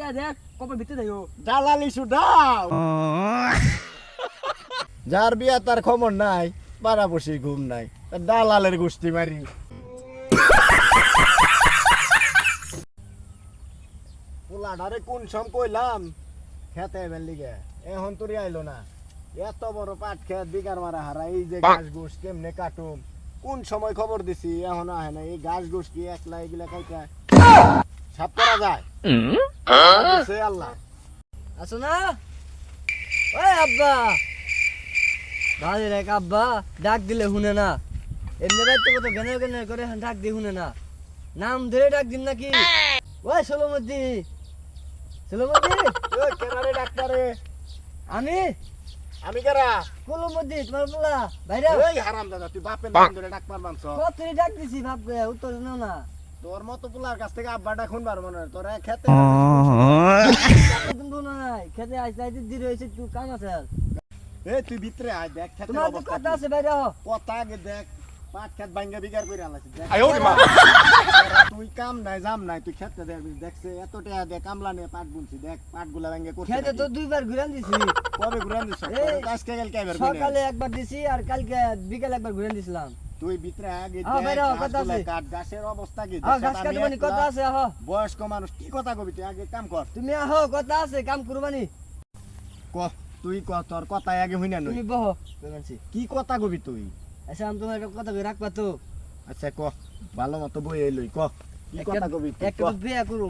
টিয়া দেখ কবে ভিতরে যাইও দালালি সুদাও যার বিয়া তার খবর নাই বারা বসির ঘুম নাই দালালের গোষ্ঠী মারি পোলাডারে কোন সম কইলাম? খেতে এবার লিগে। এখন তোর আইলো না। এত বড় পাট খেত বিঘার মারা হারা এই যে ঘাস ঘুষ কেমনে কাটুম? কোন সময় খবর দিছি? এখন আহে না এই ঘাস ঘুষ কি একলা এগুলা খাইতে? সাপ করা যায়। সে আল্লাহ। আসো না। ওই আব্বা। ভালো রে আব্বা ডাক দিলে শুনে না। এমনি রাত কত গেনে গেনে করে ডাক দিয়ে শুনে না। নাম ধরে ডাক দিন নাকি? ওই সোলমদ্দি। সোলমদ্দি? ওই কেনারে ডাক্তারে। আমি? আমি কেরা? সোলমদ্দি তোমার বলা বাইরে এই হারাম দাদা তুই বাপের নাম ধরে ডাক পারবান কত ডাক দিছি ভাব করে উত্তর নাও না। তোর মতো পোলার কাছ থেকে আব্বাটা খুন বার মনে হয়। তোর খেতে নাই খেতে আইতে আইতে রয়েছে তুই কাম আছে। এই তুই ভিতরে আয় দেখ খেতে তোমার তো কথা আছে বাইরে হও। কথা আগে দেখ পাট খেত ভাঙ্গা বিগার করে আলাইছে দেখ। আয় ওরে মা। তুই কাম নাই জাম নাই তুই খেতে দেখ দেখছে এত টাকা দে কামলা নিয়ে পাট বুনছি দেখ পাটগুলা ভাঙ্গে করছে খেতে তো দুইবার ঘুরান দিছি কবে ঘুরান দিছ আজকে কালকে ঘুরে সকালে একবার দিছি আর কালকে বিকালে একবার ঘুরান দিছিলাম তুই ভিতরে আগে দেখ বাইরে হ, কথা গাছগুলা আছে। কাট গাছের অবস্থা কি? দেখ, ঘাস আমি কাটে একলা কথা আছে আহ। বয়স্ক মানুষ কি কথা কবি তুই? আগে কাম কর। তুমি আহ কথা আছে কাম করবানি। ক তুই ক তোর কথা আগে হইনা নই তুমি বহ। কি কথা কবি তুই? আচ্ছা আমি তোমার কথা কই রাখবা তো। আচ্ছা ক ভালো মতো বই এলই ক। কি কথা কবি একটা বিয়ে করু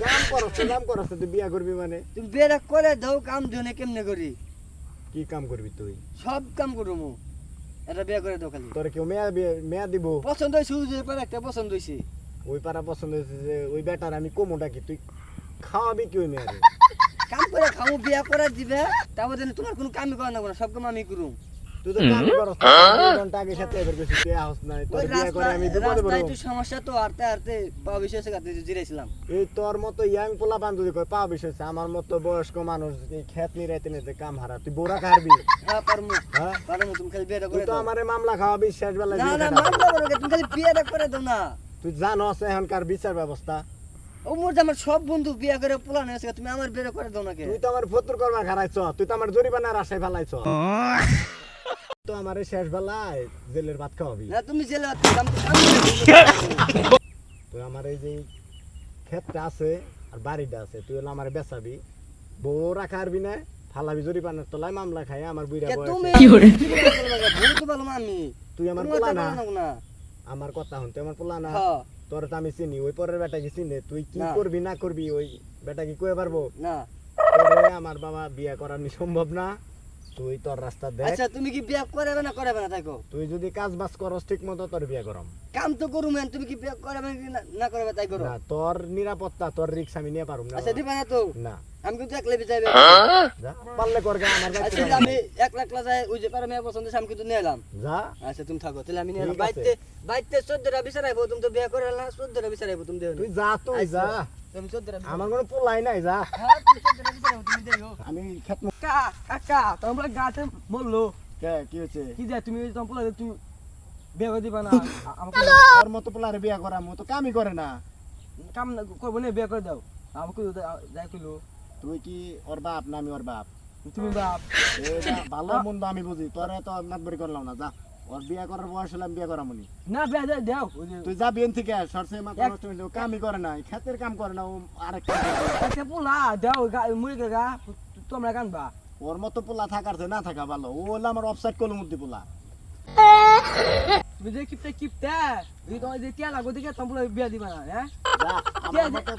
কাম করছ তুই কাম করছ তুই বিয়া করবি মানে? তুমি করে দাও কাম দিও না কেমনে করি? কি কাম করবি তুই? সব কাম করু মু এটা বিয়ে করে দাও খালি। তোর কেউ মেয়া বিয়ে- মেয়া দিব। পছন্দ হয়েছে যে পারে একটা পছন্দ হয়েছে। ওই পারা পছন্দ হয়েছে যে ওই বেটার আমি কমো ডাকি তুই খাওয়াবি কি ওই মেয়ারে? কাম করে খাব বিয়া করে দিবে তারপর তোমার কোনো কামই করা না সব কাম আমি করুম। তুই তো কাম করছ না, আগে সাথে এবার গেছিস তুই আহস নাই তোর ওই করে আমি বিপদে পড়ব একটু সমস্যা তো হারতে হারতে পা বিশেষ কাটতে জিরাইছিলাম। এই তোর মতো ইয়াং পোলা বান্ধবী পা আমার মতো বয়স্ক মানুষ এই খেত নিরাইতে নিতে কাম হারা তুই বোরা খাবি হ্যাঁ পারমু। হ্যাঁ? পারমু তুমি খালি বিয়েটা তুই করে তো আমারে মামলা খাওয়াবি শেষ বেলা না না মামলা করো তুমি খালি বিয়েটা করে দাও না। তুই জানস এখনকার বিচার ব্যবস্থা। ও মোর যে আমার সব বন্ধু বিয়ে করে পোলানো হয়েছে তুমি আমার বিয়ে করে দাও না কে? তুই তো আমার ফতুর করবার খারাইছ তুই তো আমার জরিমানার আশায় ফেলাইছ। তো আমার এই শেষ বেলায় জেলের ভাত খাওয়াবি। না তুমি জেলে তো। আমার এই যে ক্ষেতটা আছে আর বাড়িটা আছে তুই হলো আমার বেচাবি। বউ রাখা আরবি না ফালাবি তলায় মামলা খাই আমার বুইরা তুই আমার তুমি পোলা না। আমার কথা হন আমার পোলা না তোর তো আমি চিনি ওই পরের বেটা কি চিনে। তুই কি। করবি না করবি ওই বেটা কি কয়ে পারব? না। আমার বাবা বিয়া করার নি সম্ভব না। তুই তোর রাস্তা দেখ। আচ্ছা তুমি কি বিয়ে করাবে না করাবে না তাইকো তুই যদি কাজ বাজ করস ঠিক মতো তোর বিয়া করম কাম তো করু মেন তুমি কি বিয়ে করাবে না- না করাবে তাই করো। না তোর নিরাপত্তা তোর রিক্স আমি নিয়ে পারুম না আচ্ছা দিবা না তো? না। আমি কিন্তু একলাই বিচাইবে যা পারলে কর গা, আমার আচ্ছা আমি এক লাখ লাখ ওই যে পারে মেয়ে পছন্দ আমি কিন্তু নিয়ে এলাম। যা। আচ্ছা তুমি থাকো তাহলে আমি নিয়ে এলাম। বাইতে বাইতে চোদ্দটা বিচারাইবো তুমি তো বিয়ে করে না চোদ্দটা বিচারাইবো তুমি দেও তুই যা তুই যা। তুমি চোদ্দটা আমার কোনো পোলাই নাই যা। হ্যাঁ আমি কাকা তোমরা গাছে মরলো। কি হয়েছে? কি যায় তুমি তোমরা তুমি বিয়ে করে দিবা না? আ- আমাকে তোর মতো পোলারে বিয়া করা মতো কামই করে না। কাম না করব না বিয়ে করে দাও। আমাকে যাই কইলো। তুই কি ওর বাপ না আমি ওর বাপ? তুমি বাপ। ভালো মন্দ আমি বুঝি তোরে তো নাকবরি করলাম না যা। ওর বিয়া করার বয়স হলে আমি বিয়া করা মনি না বিয়ে দেয় দাও। তুই যা বিয়েন থেকে এক- নষ্ট হইল কামই করে না ক্ষেতের কাম করে না ও আরেক কাম করে। একটা পোলা দাও মুড়ি গা তোমরা কানবা। ওর মতো পোলা থাকার না থাকা ভালো ও হলো আমার অফসাইড কলম মধ্যে পোলা। যে কিপতে কিপতে এই তোমার যে টিয়া লাগো দিকে তোমরা বিয়ে দিবা না হ্যাঁ?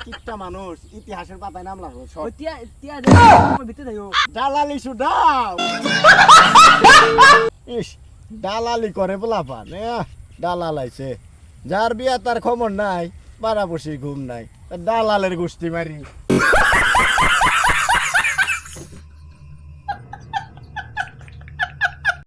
কিপটা মানুষ ইতিহাসের পাতায় নাম লাগল সব। ওই টিয়া টিয়া ভিতরে সুদাও ইস দালালি করে পোলা পান দালাল আইছে। যার বিয়া তার খবর নাই বারা বসি ঘুম নাই। দালালের গোষ্ঠী মারি।